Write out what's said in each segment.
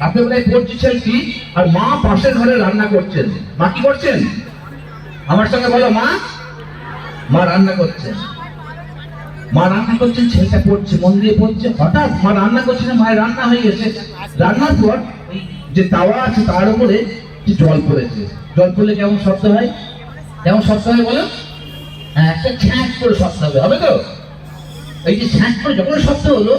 রাত্রেবেলায় পড়ছি ছেলেটি আর মা পাশের ঘরে রান্না করছেন। মা কি করছেন? আমার সঙ্গে বলো, মা। মা রান্না করছেন মা রান্না করছেন ছেলেটা পড়ছে, মন দিয়ে পড়ছে। হঠাৎ মা রান্না করছে মায়ের রান্না হয়ে গেছে। রান্নার পর যে তাওয়া আছে, তার উপরে জল পড়েছে। জল পড়লে কেমন শব্দ হয়? কেমন শব্দ হয় বলো? হ্যাঁ একটা ছ্যাঁক করে শব্দ হবে হবে তো? এই যে ছ্যাঁক করে যখন শব্দ হলো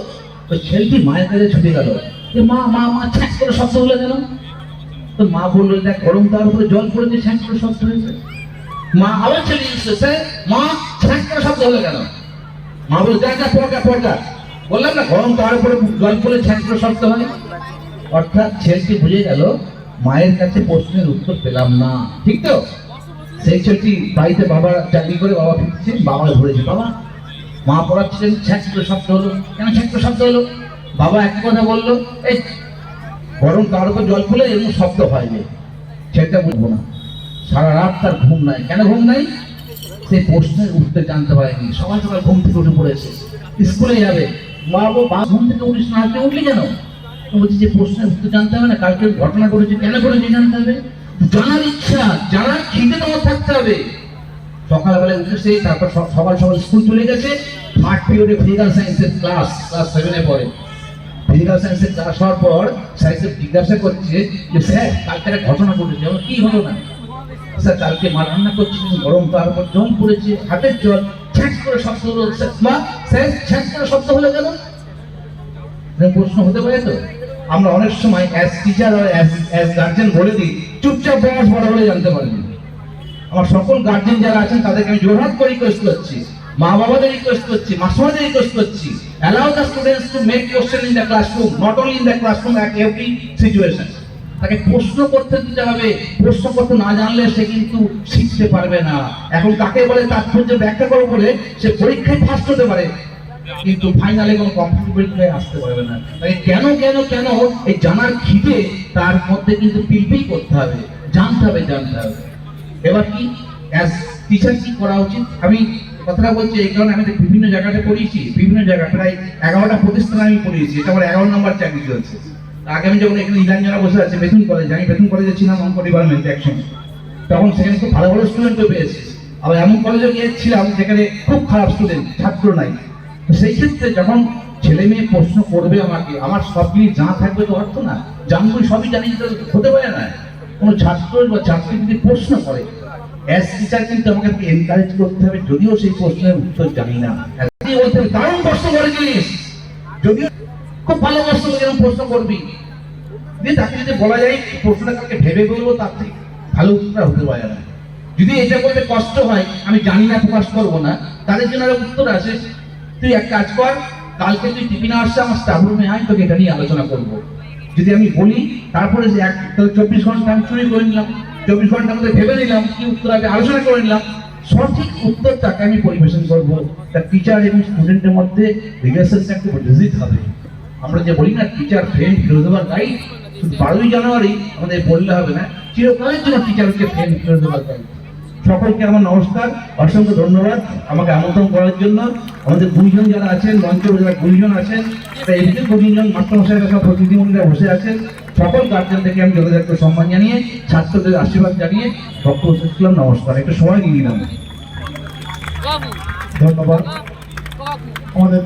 ওই ছেলেটি মায়ের কাছে ছুটে গেল। যে মা মা মা ছ্যাঁক করে শব্দ হলো কেন তো মা বলল, দেখ, গরম তার উপরে জল পড়েছে ছ্যাঁক করে শব্দ হয়েছে। মা আবার ছেলে এসেছে, মা ছ্যাঁক করে শব্দ হলো কেন? মা বলছে দেখ না পড়কা পড়কা বললাম না গরম তার উপরে জল পড়ে ছ্যাঁক করে শব্দ হয়। অর্থাৎ ছেলেটি বুঝে গেল, মায়ের কাছে প্রশ্নের উত্তর পেলাম না। ঠিক তো? সেই ছেলেটি বাড়িতে বাবা চাকরি করে, বাবা ফিরছে, বাবা ধরেছে বাবা, মা পড়াচ্ছিলেন ছ্যাঁক করে শব্দ হলো। কেন ছ্যাঁক করে শব্দ হলো? বাবা এক কথা বলল এই তার উপর জল পড়লে এরকম শব্দ হয়নি। সেটা বুঝব না। সারা রাত তার ঘুম নাই। কেন ঘুম নাই? সেই প্রশ্নের উঠতে জানতে পারেনি। সকাল সকাল ঘুম থেকে উঠে পড়েছে। স্কুলে যাবে। মা বা ঘুম থেকে উঠিস না আজকে উঠলি কেন? বলছি, যে প্রশ্নের উত্তর জানতে হবে না, কালকে ঘটনা ঘটেছে, কেন ঘটেছে জানতে হবে? জানার ইচ্ছা, জানার খিদে তোমার থাকতে হবে। সকালবেলায় উঠেছে তারপর স- সকাল সকাল স্কুল চলে গেছে। থার্ড পিরিয়ডে ফিজিক্যাল সায়েন্সের ক্লাস ক্লাস সেভেনে পড়ে। ফিজিক্যাল সায়েন্সের ক্লাস হওয়ার পর সায়েন্সের জিজ্ঞাসা করছে যে, স্যার, কালকে একটা ঘটনা ঘটেছে, আমার কি হলো না? স্যার, কালকে মা রান্না করছিলেন গরম তার উপর জল পড়েছে হাতের জল ছ্যাঁক করে শব্দ হলো। মা, স্যার ছ্যাঁক করে শব্দ হলো কেন? প্রশ্ন হতে পারে তো। আমরা অনেক সময় অ্যাজ টিচার আর অ্যাজ গার্জেন বলে দিই, চুপচাপ বয়স বড় হলে জানতে পারবেন আমার সকল গার্জেন যারা আছেন, তাদেরকে আমি জোরহাত করে রিকোয়েস্ট করছি। মা বাবাদের রিকোয়েস্ট করছি মাস্টারদের রিকোয়েস্ট করছি। Allow the students to make question in the classroom not only in the classroom at every situation তাকে প্রশ্ন করতে দিতে হবে, প্রশ্ন করতে না জানলে সে কিন্তু শিখতে পারবে না। এখন তাকে বলে তাৎপর্য ব্যাখ্যা করো বলে, সে পরীক্ষায় ফার্স্ট হতে পারে, কিন্তু ফাইনালে কোনো কম্পিটিভ পরীক্ষায় আসতে পারবে না। তাই কেন কেন কেন এই জানার খিদে, তার মধ্যে কিন্তু পিলপিল করতে হবে, জানতে হবে জানতে হবে। এবার কি? অ্যাজ টিচার কি করা উচিত? আমি কথাটা বলছি এই কারণে আমি বিভিন্ন জায়গাতে পড়িয়েছি, বিভিন্ন জায়গা, প্রায় এগারোটা প্রতিষ্ঠানে আমি পড়িয়েছি, এটা আমার এগারো নম্বর চাকরি চলছে। আগে আমি যখন এখানে ইলাঞ্জনা বসে আছে বেতন কলেজ আমি বেতন কলেজে ছিলাম, অঙ্ক ডিপার্টমেন্টে একসঙ্গে। তখন সেখানে খুব ভালো ভালো স্টুডেন্টও পেয়েছি। আবার এমন কলেজে গিয়েছিলাম যেখানে খুব খারাপ স্টুডেন্ট ছাত্র নাই। সেই ক্ষেত্রে যখন ছেলে মেয়ে প্রশ্ন করবে আমাকে, আমার সব জিনিস জানা থাকবে তো অর্থ না, জানব সবই জানি হতে পারে না। কোনো ছাত্র বা ছাত্রী যদি প্রশ্ন করে অ্যাজ টিচার কিন্তু আমাকে এনকারেজ করতে হবে, যদিও সেই প্রশ্নের উত্তর জানি না। দারুণ প্রশ্ন করেছিস যদিও খুব ভালো প্রশ্ন করে এরকম প্রশ্ন করবি। দিয়ে তাকে যদি বলা যায় প্রশ্নটা কাকে ভেবে বলব, তার থেকে ভালো উত্তর হতে পারে না। যদি এটা বলতে কষ্ট হয়, আমি জানি না, প্রকাশ করব না, তাদের জন্য উত্তর আছে। তুই এক কাজ কর, কালকে তুই টিফিনে আসছে আমার স্টাফ রুমে আয়, তোকে এটা নিয়ে আলোচনা করব। যদি আমি বলি, তারপরে যে এক চব্বিশ ঘণ্টা আমি চুরি করে নিলাম। চব্বিশ ঘণ্টার মধ্যে ভেবে নিলাম কি উত্তর আগে আলোচনা করে নিলাম। সঠিক উত্তরটাকে আমি পরিবেশন করব। তা টিচার এবং স্টুডেন্টের মধ্যে রিলেশনটা একটু ডিজিট হবে। আমরা যে বলি না টিচার ফ্রেন্ড ফিরোজাবার গাইড বারোই জানুয়ারি আমাদের বললে হবে না। চিরকালের জন্য টিচারকে ফ্রেন্ড দেওয়ার গাইড সকলকে আমার নমস্কার অসংখ্য ধন্যবাদ আমাকে আমন্ত্রণ করার জন্য। আমাদের গুণীজন যারা আছেন মঞ্চে যারা গুণীজন আছেন এদিকে গুণীজন মাস্টারমশাইয়ের কাছে প্রতিনিধিমন্ডলীরা বসে আছেন। সকল গার্জেন থেকে আমি যথাযথ সম্মান জানিয়ে ছাত্রদের আশীর্বাদ জানিয়ে বক্তব্য শেষ করলাম নমস্কার। একটু সময় নিয়ে নিলাম। ধন্যবাদ। আমাদের